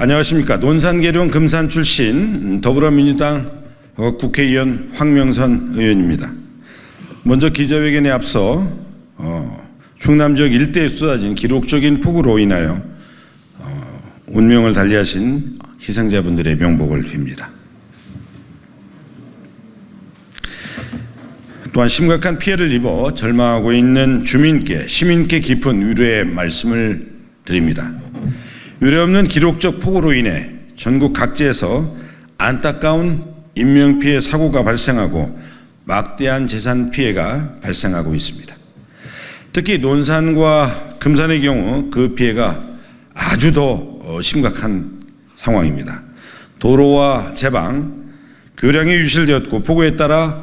안녕하십니까. 논산계룡 금산 출신 더불어민주당 어, 국회의원 황명선 의원입니다. 먼저 기자회견에 앞서 어, 충남 지역 일대에 쏟아진 기록적인 폭우로 인하여 어, 운명을 달리하신 희생자분들의 명복을 빕니다. 또한 심각한 피해를 입어 절망하고 있는 주민께 시민께 깊은 위로의 말씀을 드립니다. 유례없는 기록적 폭우로 인해 전국 각지에서 안타까운 인명 피해 사고가 발생하고 막대한 재산 피해가 발생하고 있습니다. 특히 논산과 금산의 경우 그 피해가 아주 더 어, 심각한 상황입니다. 도로와 제방, 교량이 유실되었고 폭우에 따라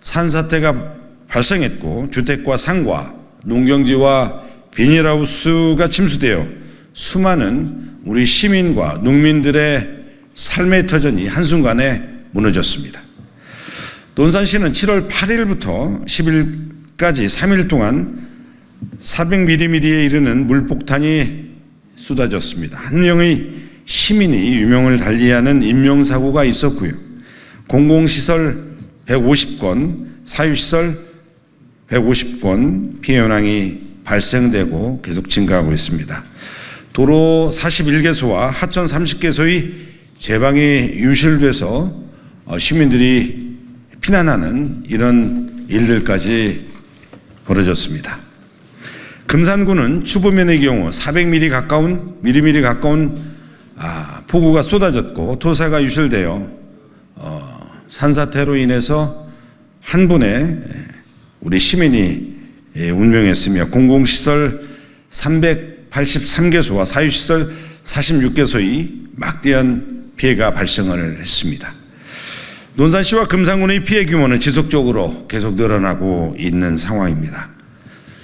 산사태가 발생했고 주택과 상과 농경지와 비닐하우스가 침수되어 수많은 우리 시민과 농민들의 삶의 터전이 한순간에 무너졌습니다. 논산시는 7월 8일부터 10일까지 3일 동안 400mm에 이르는 물폭탄이 쏟아졌습니다. 한 명의 시민이 유명을 달리하는 인명사고가 있었고요. 공공시설 150건, 사유시설 150건 피해 현황이 발생되고 계속 증가하고 있습니다. 도로 41개소와 하천 30개소의 제방이 유실돼서 어, 시민들이 피난하는 이런 일들까지 벌어졌습니다. 금산구는 추보면의 경우 400mm 가까운 미리미리 가까운 아, 폭우가 쏟아졌고 토사가 유실되어 어, 산사태로 인해서 한 분의 우리 시민이 예, 운명했으며 공공시설 383개소와 사유시설 46개소의 막대한 피해가 발생을 했습니다. 논산시와 금산군의 피해 규모는 지속적으로 계속 늘어나고 있는 상황입니다.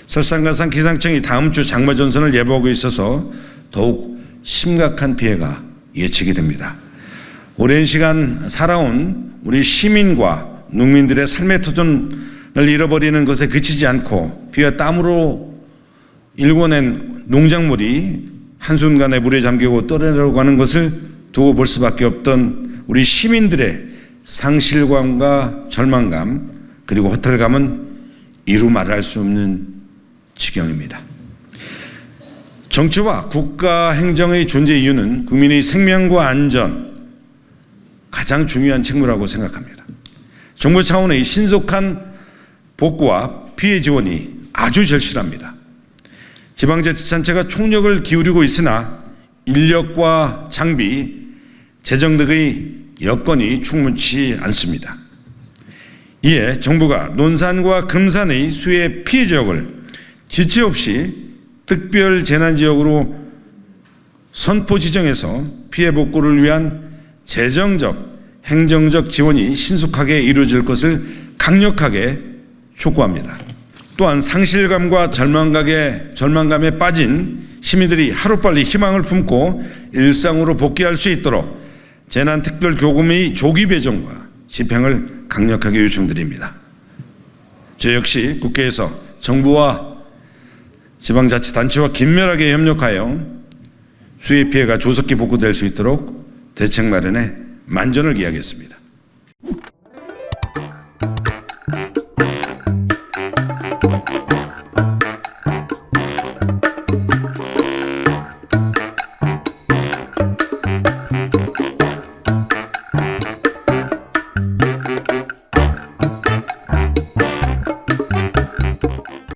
설상가상 기상청이 다음 주 장마 전선을 예보하고 있어서 더욱 심각한 피해가 예측이 됩니다. 오랜 시간 살아온 우리 시민과 농민들의 삶의 터전을 잃어버리는 것에 그치지 않고 피와 땀으로 일궈낸 농작물이 한순간에 물에 잠기고 떠내려가는 것을 두고 볼 수밖에 없던 우리 시민들의 상실감과 절망감 그리고 허탈감은 이루 말할 수 없는 지경입니다. 정치와 국가 행정의 존재 이유는 국민의 생명과 안전 가장 중요한 책무라고 생각합니다. 정부 차원의 신속한 복구와 피해 지원이 아주 절실합니다. 지방자치단체가 총력을 기울이고 있으나 인력과 장비, 재정 등의 여건이 충분치 않습니다. 이에 정부가 논산과 금산의 수해 피해 지역을 지체 없이 특별 재난 지역으로 선포 지정해서 피해 복구를 위한 재정적, 행정적 지원이 신속하게 이루어질 것을 강력하게 촉구합니다. 또한 상실감과 절망감에, 절망감에 빠진 시민들이 하루빨리 희망을 품고 일상으로 복귀할 수 있도록 재난특별교금의 조기 배정과 집행을 강력하게 요청드립니다. 저 역시 국회에서 정부와 지방자치단체와 긴밀하게 협력하여 수해 피해가 조속히 복구될 수 있도록 대책 마련에 만전을 기하겠습니다.